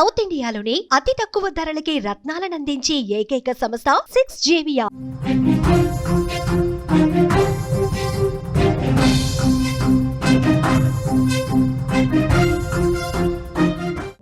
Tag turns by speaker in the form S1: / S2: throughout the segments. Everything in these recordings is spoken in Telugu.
S1: సౌత్ ఇండియాలోని అతి తక్కువ ధరలకి రత్నాలనందించే ఏకైక సంస్థ సిక్స్ జేవియా.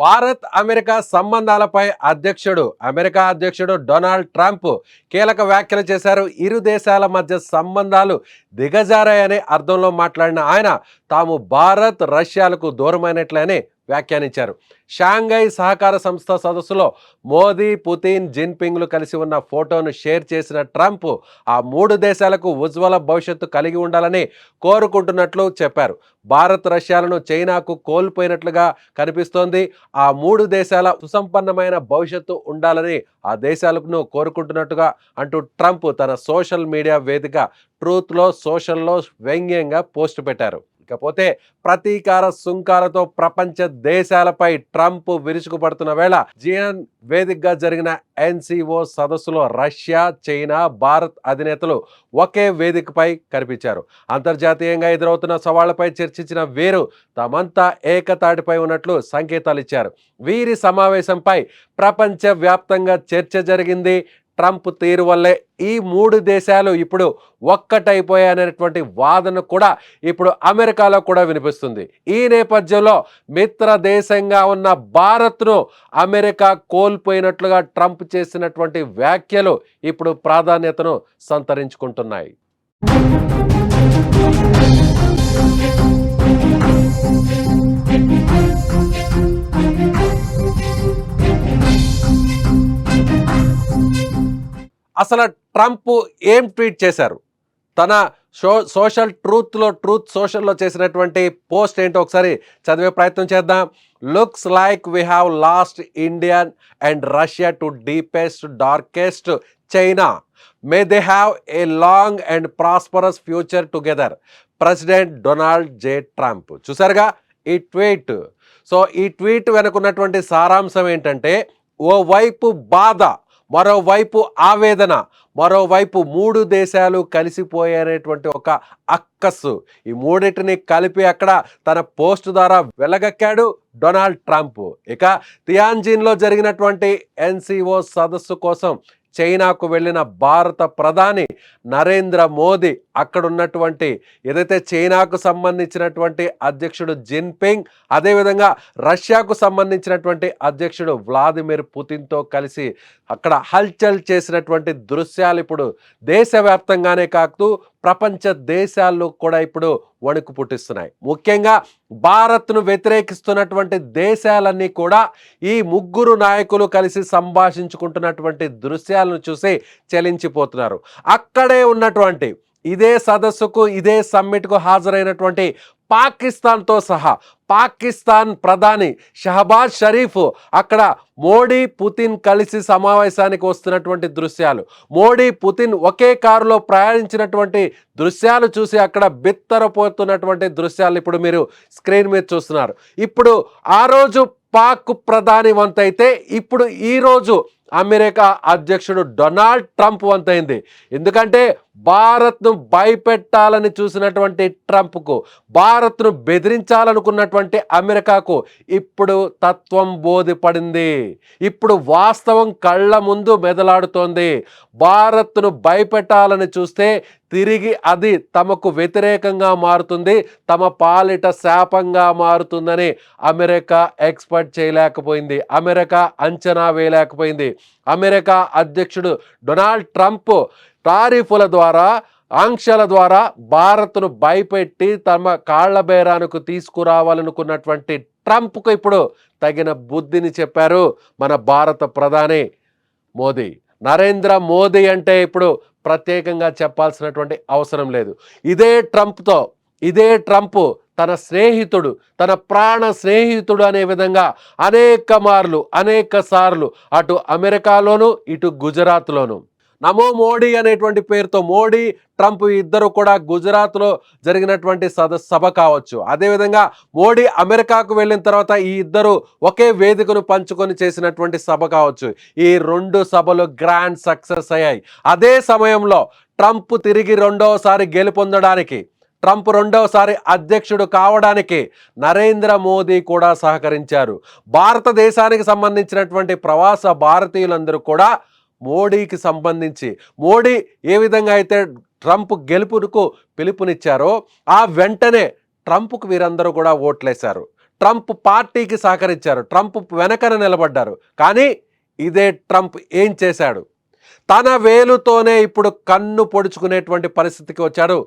S2: భారత్ అమెరికా సంబంధాలపై అధ్యక్షుడు అమెరికా అధ్యక్షుడు డొనాల్డ్ ట్రంప్ కీలక వ్యాఖ్యలు చేశారు. ఇరు దేశాల మధ్య సంబంధాలు దిగజారాయనే అర్థంలో మాట్లాడిన ఆయన తాము భారత్ రష్యాలకు దూరమైనట్లనే వ్యాఖ్యానించారు. షాంఘై సహకార సంస్థ సదస్సులో మోదీ పుతిన్ జిన్పింగ్లు కలిసి ఉన్న ఫోటోను షేర్ చేసిన ట్రంప్ ఆ మూడు దేశాలకు ఉజ్వల భవిష్యత్తు కలిగి ఉండాలని కోరుకుంటున్నట్లు చెప్పారు. భారత్ రష్యాలను చైనాకు కోల్పోయినట్లుగా కనిపిస్తోంది. ఆ మూడు దేశాల సుసంపన్నమైన భవిష్యత్తు ఉండాలని ఆ దేశాలను కోరుకుంటున్నట్టుగా అంటూ ట్రంప్ తన సోషల్ మీడియా వేదిక ట్రూత్లో సోషల్లో వ్యంగ్యంగా పోస్ట్ పెట్టారు. ఇకపోతే ప్రతీకార సుంకాలతో ప్రపంచ దేశాలపై ట్రంప్ విరుచుకుపడుతున్న వేళ జీఎన్ వేదికగా జరిగిన ఎన్సిఓ సదస్సులో రష్యా చైనా భారత్ అధినేతలు ఒకే వేదికపై కనిపించారు. అంతర్జాతీయంగా ఎదురవుతున్న సవాళ్ళపై చర్చించిన వీరు తమంతా ఏకతాటిపై ఉన్నట్లు సంకేతాలు ఇచ్చారు. వీరి సమావేశంపై ప్రపంచ వ్యాప్తంగా చర్చ జరిగింది. ట్రంప్ తీరు వల్లే ఈ మూడు దేశాలు ఇప్పుడు ఒక్కటైపోయాయనేటువంటి వాదన కూడా ఇప్పుడు అమెరికాలో కూడా వినిపిస్తుంది. ఈ నేపథ్యంలో మిత్ర దేశంగా ఉన్న భారత్ను అమెరికా కోల్పోయినట్లుగా ట్రంప్ చేసినటువంటి వ్యాఖ్యలు ఇప్పుడు ప్రాధాన్యతను సంతరించుకుంటున్నాయి. అసలు ట్రంప్ ఏం ట్వీట్ చేశారు? తన షో సోషల్ ట్రూత్లో ట్రూత్ సోషల్లో చేసినటువంటి పోస్ట్ ఏంటో ఒకసారి చదివే ప్రయత్నం చేద్దాం. Looks like we have lost Indian and Russia to deepest darkest China. May they have a long and prosperous future together. President Donald J Trump. చూసారుగా ఈ ట్వీట్. సో ఈ ట్వీట్ వెనుకున్నటువంటి సారాంశం ఏంటంటే ఓవైపు బాధ మరోవైపు ఆవేదన మరోవైపు మూడు దేశాలు కలిసిపోయారనేటువంటి ఒక అక్కస్సు ఈ మూడింటిని కలిపి అక్కడ తన పోస్ట్ ద్వారా వెలగక్కాడు డొనాల్డ్ ట్రంప్. ఇక తియాన్జిన్లో జరిగినటువంటి ఎన్సిఓ సదస్సు కోసం చైనాకు వెళ్ళిన భారత ప్రధాని నరేంద్ర మోదీ అక్కడ ఉన్నటువంటి ఏదైతే చైనాకు సంబంధించినటువంటి అధ్యక్షుడు జిన్పింగ్ అదేవిధంగా రష్యాకు సంబంధించినటువంటి అధ్యక్షుడు వ్లాదిమిర్ పుతిన్తో కలిసి అక్కడ హల్చల్ చేసినటువంటి దృశ్యాలు ఇప్పుడు దేశవ్యాప్తంగానే కాకుతూ ప్రపంచ దేశాల్లో కూడా ఇప్పుడు వణుకు పుట్టిస్తున్నాయి. ముఖ్యంగా భారత్ను వ్యతిరేకిస్తున్నటువంటి దేశాలన్నీ కూడా ఈ ముగ్గురు నాయకులు కలిసి సంభాషించుకుంటున్నటువంటి దృశ్యాలను చూసి చలించిపోతున్నారు. అక్కడే ఉన్నటువంటి ఇదే సదస్సుకు ఇదే సమ్మిట్కు హాజరైనటువంటి పాకిస్తాన్తో సహా పాకిస్తాన్ ప్రధాని షహబాజ్ షరీఫ్ అక్కడ మోడీ పుతిన్ కలిసి సమావేశానికి వస్తున్నటువంటి దృశ్యాలు. మోడీ పుతిన్ ఒకే కారులో ప్రయాణించినటువంటి దృశ్యాలు చూసి అక్కడ బిత్తరపోతున్నటువంటి దృశ్యాలు ఇప్పుడు మీరు స్క్రీన్ మీద చూస్తున్నారు. ఇప్పుడు ఆ రోజు పాక్ ప్రధాని వంతైతే ఇప్పుడు ఈరోజు అమెరికా అధ్యక్షుడు డొనాల్డ్ ట్రంప్ వంతైంది. ఎందుకంటే భారత్ను భయపెట్టాలని చూసినటువంటి ట్రంప్కు భారత్ను బెదిరించాలనుకున్నటువంటి అమెరికాకు ఇప్పుడు తత్వం బోధిపడింది. ఇప్పుడు వాస్తవం కళ్ళ ముందు మెదలాడుతోంది. భారత్ను భయపెట్టాలని చూస్తే తిరిగి అది తమకు వ్యతిరేకంగా మారుతుంది తమ పాలిట శాపంగా మారుతుందని అమెరికా ఎక్స్పర్ట్ చేయలేకపోయింది. అమెరికా అంచనా వేయలేకపోయింది. అమెరికా అధ్యక్షుడు డొనాల్డ్ ట్రంప్ టారిఫుల ద్వారా ఆంక్షల ద్వారా భారత్ను భయపెట్టి తమ కాళ్ళ బేరానికి తీసుకురావాలనుకున్నటువంటి ట్రంప్కు ఇప్పుడు తగిన బుద్ధిని చెప్పారు మన భారత ప్రధాని మోదీ. నరేంద్ర మోదీ అంటే ఇప్పుడు ప్రత్యేకంగా చెప్పాల్సినటువంటి అవసరం లేదు. ఇదే ట్రంప్తో ఇదే ట్రంప్ తన స్నేహితుడు తన ప్రాణ స్నేహితుడు అనే విధంగా అనేక మార్లు అనేక సార్లు అటు అమెరికాలోను ఇటు గుజరాత్లోను. నమో మోడీ అనేటువంటి పేరుతో మోడీ ట్రంప్ ఇద్దరు కూడా గుజరాత్లో జరిగినటువంటి సద సభ కావచ్చు. అదేవిధంగా మోడీ అమెరికాకు వెళ్ళిన తర్వాత ఈ ఇద్దరు ఒకే వేదికను పంచుకొని చేసినటువంటి సభ కావచ్చు. ఈ రెండు సభలు గ్రాండ్ సక్సెస్ అయ్యాయి. అదే సమయంలో ట్రంప్ తిరిగి రెండవసారి గెలుపొందడానికి ట్రంప్ రెండవసారి అధ్యక్షుడు కావడానికి నరేంద్ర మోదీ కూడా సహకరించారు. భారతదేశానికి సంబంధించినటువంటి ప్రవాస భారతీయులందరూ కూడా మోడీకి సంబంధించి మోడీ ఏ విధంగా అయితే ట్రంప్ గెలుపుకు పిలుపునిచ్చారో ఆ వెంటనే ట్రంప్కు వీరందరూ కూడా ఓట్లేశారు. ట్రంప్ పార్టీకి సహకరించారు. ట్రంప్ వెనకన నిలబడ్డారు. కానీ ఇదే ట్రంప్ ఏం చేశాడు? తన వేలుతోనే ఇప్పుడు కన్ను పొడుచుకునేటువంటి పరిస్థితికి వచ్చాడు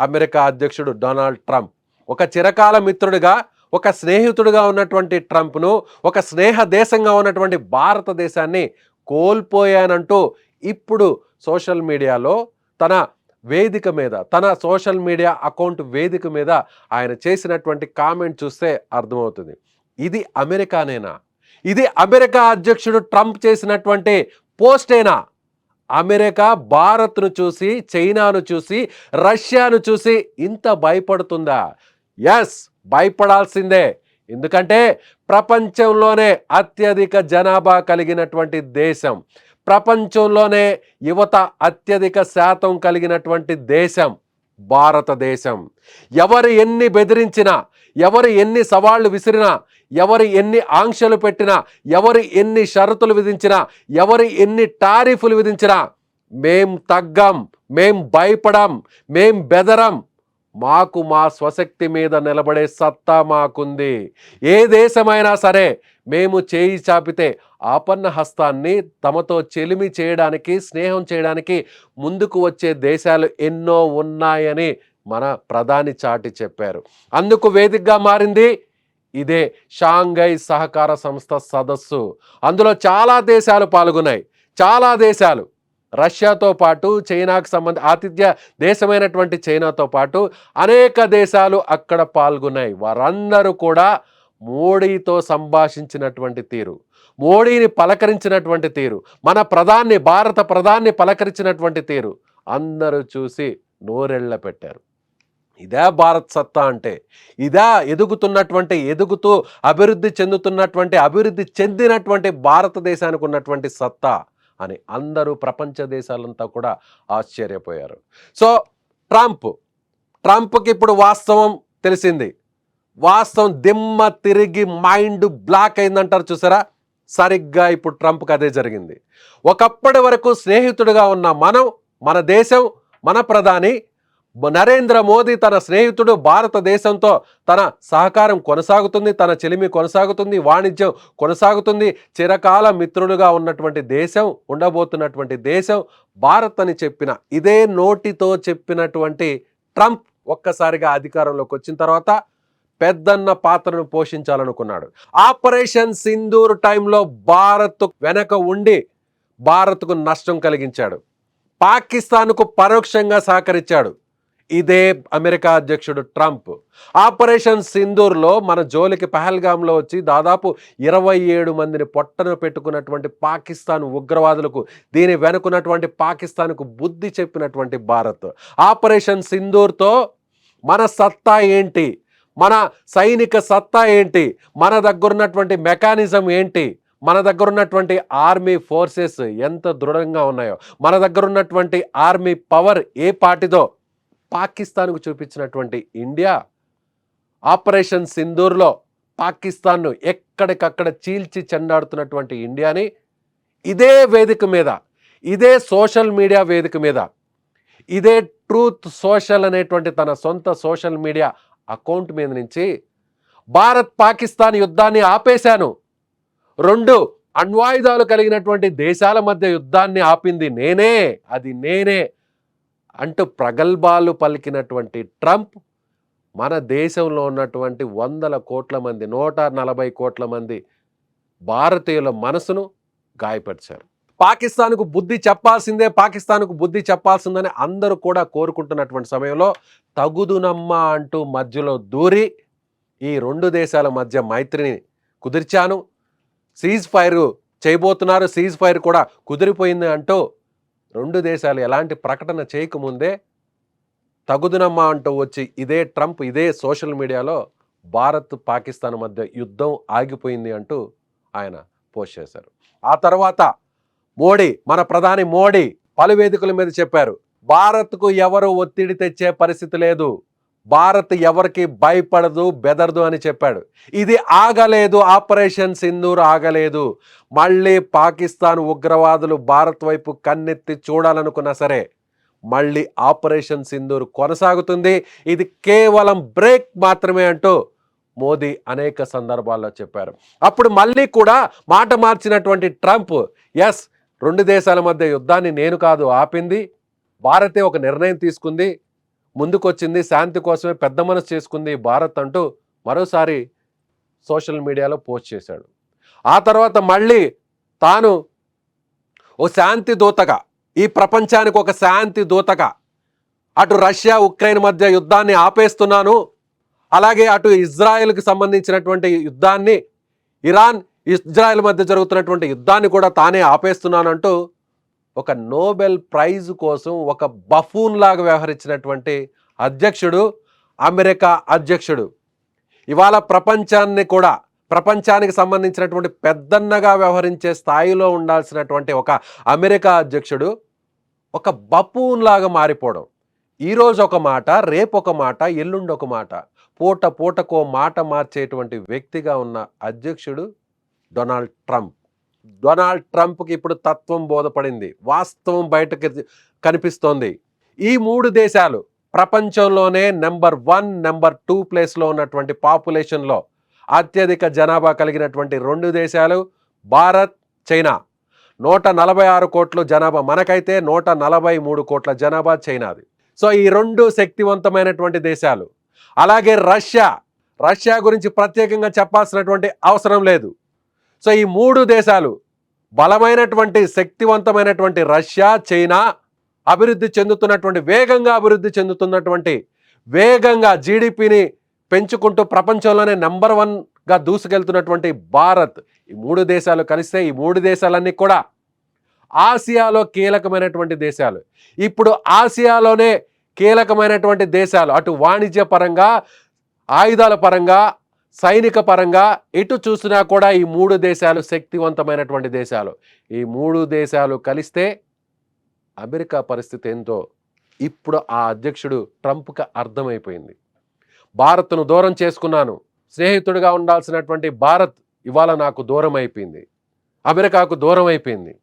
S2: అమెరికా అధ్యక్షుడు డొనాల్డ్ ట్రంప్. ఒక చిరకాల మిత్రుడిగా ఒక స్నేహితుడిగా ఉన్నటువంటి ట్రంప్ను ఒక స్నేహ దేశంగా ఉన్నటువంటి భారతదేశాన్ని కోల్పోయానంటూ ఇప్పుడు సోషల్ మీడియాలో తన వేదిక మీద తన సోషల్ మీడియా అకౌంట్ వేదిక మీద ఆయన చేసినటువంటి కామెంట్ చూస్తే అర్థమవుతుంది. ఇది అమెరికానేనా? ఇది అమెరికా అధ్యక్షుడు ట్రంప్ చేసినటువంటి పోస్టేనా? అమెరికా భారత్ను చూసి చైనాను చూసి రష్యాను చూసి ఇంత భయపడుతుందా? ఎస్ భయపడాల్సిందే. ఎందుకంటే ప్రపంచంలోనే అత్యధిక జనాభా కలిగినటువంటి దేశం. ప్రపంచంలోనే యువత అత్యధిక శాతం కలిగినటువంటి దేశం భారతదేశం. ఎవరు ఎన్ని బెదిరించినా ఎవరు ఎన్ని సవాళ్ళు విసిరినా ఎవరు ఎన్ని ఆంక్షలు పెట్టినా ఎవరు ఎన్ని షరతులు విధించినా ఎవరు ఎన్ని టారిఫ్లు విధించినా మేం తగ్గం మేం భయపడం మేం బెదరం. మాకు మా స్వశక్తి మీద నిలబడే సత్తా మాకుంది. ఏ దేశమైనా సరే మేము చేయి చాపితే ఆపన్న హస్తాన్ని తమతో చెలిమి చేయడానికి స్నేహం చేయడానికి ముందుకు వచ్చే దేశాలు ఎన్నో ఉన్నాయని మన ప్రధాని చాటి చెప్పారు. అందుకు వేదికగా మారింది ఇదే షాంఘై సహకార సంస్థ సదస్సు. అందులో చాలా దేశాలు పాల్గొన్నాయి. చాలా దేశాలు. రష్యాతో పాటు చైనాకు సంబంధ ఆతిథ్య దేశమైనటువంటి చైనాతో పాటు అనేక దేశాలు అక్కడ పాల్గొన్నాయి. వారందరూ కూడా మోడీతో సంభాషించినటువంటి తీరు. మోడీని పలకరించినటువంటి తీరు. మన ప్రధాన్ని భారత ప్రధాన్ని పలకరించినటువంటి తీరు. అందరూ చూసి నోరెళ్ళ పెట్టారు. ఇదే భారత్ సత్తా అంటే ఇదే ఎదుగుతున్నటువంటి ఎదుగుతూ అభివృద్ధి చెందుతున్నటువంటి అభివృద్ధి చెందినటువంటి భారతదేశానికి ఉన్నటువంటి సత్తా అని అందరూ ప్రపంచ దేశాలంతా కూడా ఆశ్చర్యపోయారు. సో ట్రంప్ ట్రంప్కి ఇప్పుడు వాస్తవం తెలిసింది. వాస్తవం దిమ్మ తిరిగి మైండ్ బ్లాక్ అయిందంటారు చూసారా? సరిగ్గా ఇప్పుడు ట్రంప్కి అదే జరిగింది. ఒకప్పటి వరకు స్నేహితుడిగా ఉన్న మనం మన దేశం మన ప్రధాని నరేంద్ర మోదీ తన స్నేహితుడు భారతదేశంతో తన సహకారం కొనసాగుతుంది తన చెలిమి కొనసాగుతుంది వాణిజ్యం కొనసాగుతుంది. చిరకాల మిత్రుడుగా ఉన్నటువంటి దేశం ఉండబోతున్నటువంటి దేశం భారత్ అని చెప్పిన ఇదే నోటితో చెప్పినటువంటి ట్రంప్ ఒక్కసారిగా అధికారంలోకి వచ్చిన తర్వాత పెద్దన్న పాత్రను పోషించాలనుకున్నాడు. ఆపరేషన్ సింధూర్ టైంలో భారత్ వెనక ఉండి భారత్కు నష్టం కలిగించాడు. పాకిస్తాన్కు పరోక్షంగా సహకరించాడు. ఇదే అమెరికా అధ్యక్షుడు ట్రంప్. ఆపరేషన్ సింధూర్లో మన జోలికి పహల్గామ్లో వచ్చి దాదాపు ఇరవై ఏడు మందిని పొట్టన పెట్టుకున్నటువంటి పాకిస్తాన్ ఉగ్రవాదులకు దీని వెనుకున్నటువంటి పాకిస్తాన్కు బుద్ధి చెప్పినటువంటి భారత్. ఆపరేషన్ సింధూర్తో మన సత్తా ఏంటి? మన సైనిక సత్తా ఏంటి? మన దగ్గరున్నటువంటి మెకానిజం ఏంటి? మన దగ్గర ఉన్నటువంటి ఆర్మీ ఫోర్సెస్ ఎంత దృఢంగా ఉన్నాయో? మన దగ్గర ఉన్నటువంటి ఆర్మీ పవర్ ఏ పార్టీదో? పాకిస్తాన్కు చూపించినటువంటి ఇండియా ఆపరేషన్ సింధూర్లో పాకిస్తాన్ను ఎక్కడికక్కడ చీల్చి చెండాడుతున్నటువంటి ఇండియాని ఇదే వేదిక మీద ఇదే సోషల్ మీడియా వేదిక మీద ఇదే ట్రూత్ సోషల్ అనేటువంటి తన సొంత సోషల్ మీడియా అకౌంట్ మీద నుంచి భారత్ పాకిస్తాన్ యుద్ధాన్ని ఆపేశాను. రెండు అణ్వాయుధాలు కలిగినటువంటి దేశాల మధ్య యుద్ధాన్ని ఆపింది నేనే అది నేనే. అంటూ ప్రగల్భాలు పలికినటువంటి ట్రంప్ మన దేశంలో ఉన్నటువంటి వందల కోట్ల మంది నూట నలభై కోట్ల మంది భారతీయుల మనసును గాయపరిచారు. పాకిస్తాన్కు బుద్ధి చెప్పాల్సిందే పాకిస్తాన్కు బుద్ధి చెప్పాల్సిందని అందరూ కూడా కోరుకుంటున్నటువంటి సమయంలో తగుదునమ్మా అంటూ మధ్యలో దూరి ఈ రెండు దేశాల మధ్య మైత్రిని కుదిర్చాను. సీజ్ ఫైర్ చేయబోతున్నారు సీజ్ ఫైర్ కూడా కుదిరిపోయింది అంటూ రెండు దేశాలు ఎలాంటి ప్రకటన చేయకముందే తగుదునమ్మా అంటూ వచ్చి ఇదే ట్రంప్ ఇదే సోషల్ మీడియాలో భారత్ పాకిస్తాన్ మధ్య యుద్ధం ఆగిపోయింది అంటూ ఆయన పోస్ట్ చేశారు. ఆ తర్వాత మోడీ మన ప్రధాని మోడీ పలు వేదికల మీద చెప్పారు భారత్కు ఎవరు ఒత్తిడి తెచ్చే పరిస్థితి లేదు. భారత్ ఎవరికి భయపడదు బెదరదు అని చెప్పాడు. ఇది ఆగలేదు ఆపరేషన్ సింధూర్ ఆగలేదు. మళ్ళీ పాకిస్తాన్ ఉగ్రవాదులు భారత్ వైపు కన్నెత్తి చూడాలనుకున్నా సరే మళ్ళీ ఆపరేషన్ సింధూర్ కొనసాగుతుంది. ఇది కేవలం బ్రేక్ మాత్రమే అంటూ మోదీ అనేక సందర్భాల్లో చెప్పారు. అప్పుడు మళ్ళీ కూడా మాట మార్చినటువంటి ట్రంప్ ఎస్ రెండు దేశాల మధ్య యుద్ధాన్ని నేను కాదు ఆపింది భారతే ఒక నిర్ణయం తీసుకుంది ముందుకొచ్చింది శాంతి కోసమే పెద్ద మనసు చేసుకుంది భారత్ అంటూ మరోసారి సోషల్ మీడియాలో పోస్ట్ చేశాడు. ఆ తర్వాత మళ్ళీ తాను ఓ శాంతి దూతగా ఈ ప్రపంచానికి ఒక శాంతి దూతగా అటు రష్యా ఉక్రెయిన్ మధ్య యుద్ధాన్ని ఆపేస్తున్నాను. అలాగే అటు ఇజ్రాయెల్కి సంబంధించినటువంటి యుద్ధాన్ని ఇరాన్ ఇజ్రాయెల్ మధ్య జరుగుతున్నటువంటి యుద్ధాన్ని కూడా తానే ఆపేస్తున్నానంటూ ఒక నోబెల్ ప్రైజ్ కోసం ఒక బఫూన్ లాగా వ్యవహరించినటువంటి అధ్యక్షుడు అమెరికా అధ్యక్షుడు. ఇవాళ ప్రపంచాన్ని కూడా ప్రపంచానికి సంబంధించినటువంటి పెద్దన్నగా వ్యవహరించే స్థాయిలో ఉండాల్సినటువంటి ఒక అమెరికా అధ్యక్షుడు ఒక బఫూన్ లాగా మారిపోవడం. ఈరోజు ఒక మాట రేపు ఒక మాట ఎల్లుండి ఒక మాట పూట పూటకో మాట మార్చేటువంటి వ్యక్తిగా ఉన్న అధ్యక్షుడు డొనాల్డ్ ట్రంప్. డొనాల్డ్ ట్రంప్కి ఇప్పుడు తత్వం బోధపడింది. వాస్తవం బయటకు కనిపిస్తోంది. ఈ మూడు దేశాలు ప్రపంచంలోనే నెంబర్ వన్ నెంబర్ టూ ప్లేస్లో ఉన్నటువంటి పాపులేషన్లో అత్యధిక జనాభా కలిగినటువంటి రెండు దేశాలు భారత్ చైనా. నూట నలభై ఆరు కోట్ల జనాభా మనకైతే నూట నలభై మూడు కోట్ల జనాభా చైనాది. సో ఈ రెండు శక్తివంతమైనటువంటి దేశాలు. అలాగే రష్యా. రష్యా గురించి ప్రత్యేకంగా చెప్పాల్సినటువంటి అవసరం లేదు. సో ఈ మూడు దేశాలు బలమైనటువంటి శక్తివంతమైనటువంటి రష్యా చైనా అభివృద్ధి చెందుతున్నటువంటి వేగంగా అభివృద్ధి చెందుతున్నటువంటి వేగంగా జీడిపిని పెంచుకుంటూ ప్రపంచంలోనే నెంబర్ వన్గా దూసుకెళ్తున్నటువంటి భారత్. ఈ మూడు దేశాలు కలిస్తే ఈ మూడు దేశాలన్నీ కూడా ఆసియాలో కీలకమైనటువంటి దేశాలు. ఇప్పుడు ఆసియాలోనే కీలకమైనటువంటి దేశాలు అటు వాణిజ్య పరంగా ఆయుధాల పరంగా సైనిక పరంగా ఎటు చూసినా కూడా ఈ మూడు దేశాలు శక్తివంతమైనటువంటి దేశాలు. ఈ మూడు దేశాలు కలిస్తే అమెరికా పరిస్థితి ఏంటో ఇప్పుడు ఆ అధ్యక్షుడు ట్రంప్కి అర్థమైపోయింది. భారత్ను దూరం చేసుకున్నాను. స్నేహితుడిగా ఉండాల్సినటువంటి భారత్ ఇవాళ నాకు దూరం అయిపోయింది అమెరికాకు దూరం అయిపోయింది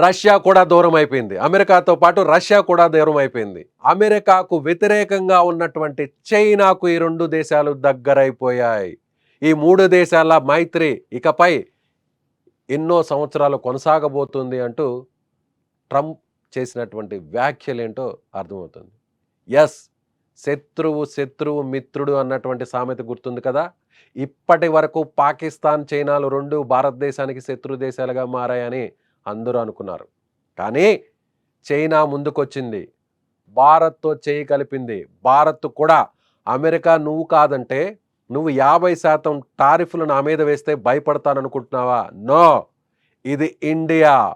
S2: రష్యా కూడా దూరం అయిపోయింది. అమెరికాతో పాటు రష్యా కూడా దూరం అయిపోయింది. అమెరికాకు వ్యతిరేకంగా ఉన్నటువంటి చైనాకు ఈ రెండు దేశాలు దగ్గరైపోయాయి. ఈ మూడు దేశాల మైత్రి ఇకపై ఎన్నో సంవత్సరాలు కొనసాగబోతుంది అంటూ ట్రంప్ చేసినటువంటి వ్యాఖ్యలు ఏంటో అర్థమవుతుంది. ఎస్ శత్రువు శత్రువు మిత్రుడు అన్నటువంటి సామెత గుర్తుంది కదా? ఇప్పటి వరకు పాకిస్తాన్ చైనాలు రెండు భారతదేశానికి శత్రు దేశాలుగా మారాయని అందరూ అనుకున్నారు. కానీ చైనా ముందుకొచ్చింది. భారత్తో చేయి కలిపింది. భారత్ కూడా అమెరికా నువ్వు కాదంటే నువ్వు యాభై శాతం టారిఫ్లు నా మీద వేస్తే భయపడతాననుకుంటున్నావా? నో! ఇది ఇండియా.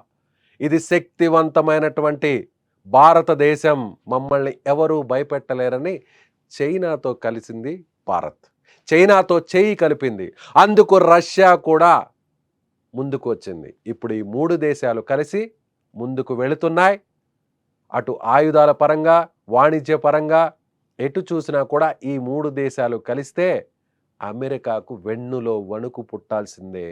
S2: ఇది శక్తివంతమైనటువంటి భారతదేశం. మమ్మల్ని ఎవరూ భయపెట్టలేరని చైనాతో కలిసింది భారత్. చైనాతో చేయి కలిపింది. అందుకు రష్యా కూడా ముందుకు వచ్చింది ఇప్పుడు ఈ మూడు దేశాలు కలిసి ముందుకు వెళుతున్నాయి. అటు ఆయుధాల పరంగా వాణిజ్య పరంగా ఎటు చూసినా కూడా ఈ మూడు దేశాలు కలిస్తే అమెరికాకు వెన్నులో వణుకు పుట్టాల్సిందే.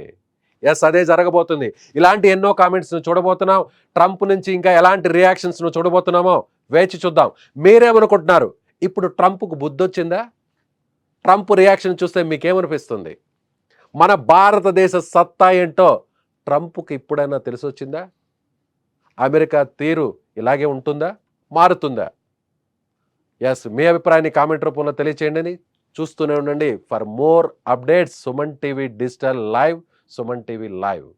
S2: ఎస్ అదే జరగబోతుంది. ఇలాంటి ఎన్నో కామెంట్స్ను చూడబోతున్నాం. ట్రంప్ నుంచి ఇంకా ఎలాంటి రియాక్షన్స్ను చూడబోతున్నామో వేచి చూద్దాం. మీరేమనుకుంటున్నారు? ఇప్పుడు ట్రంప్కు బుద్ధి వచ్చిందా ట్రంప్ రియాక్షన్ చూస్తే మీకేమనిపిస్తుంది? మన భారతదేశ సత్తా ఏంటో ట్రంప్కి ఇప్పుడైనా తెలిసొచ్చిందా? అమెరికా తీరు ఇలాగే ఉంటుందా? మారుతుందా? ఎస్ మీ అభిప్రాయాన్ని కామెంట్ రూపంలో తెలియచేయండి చూస్తూనే ఉండండి for more updates. Suman TV digital live Suman TV live.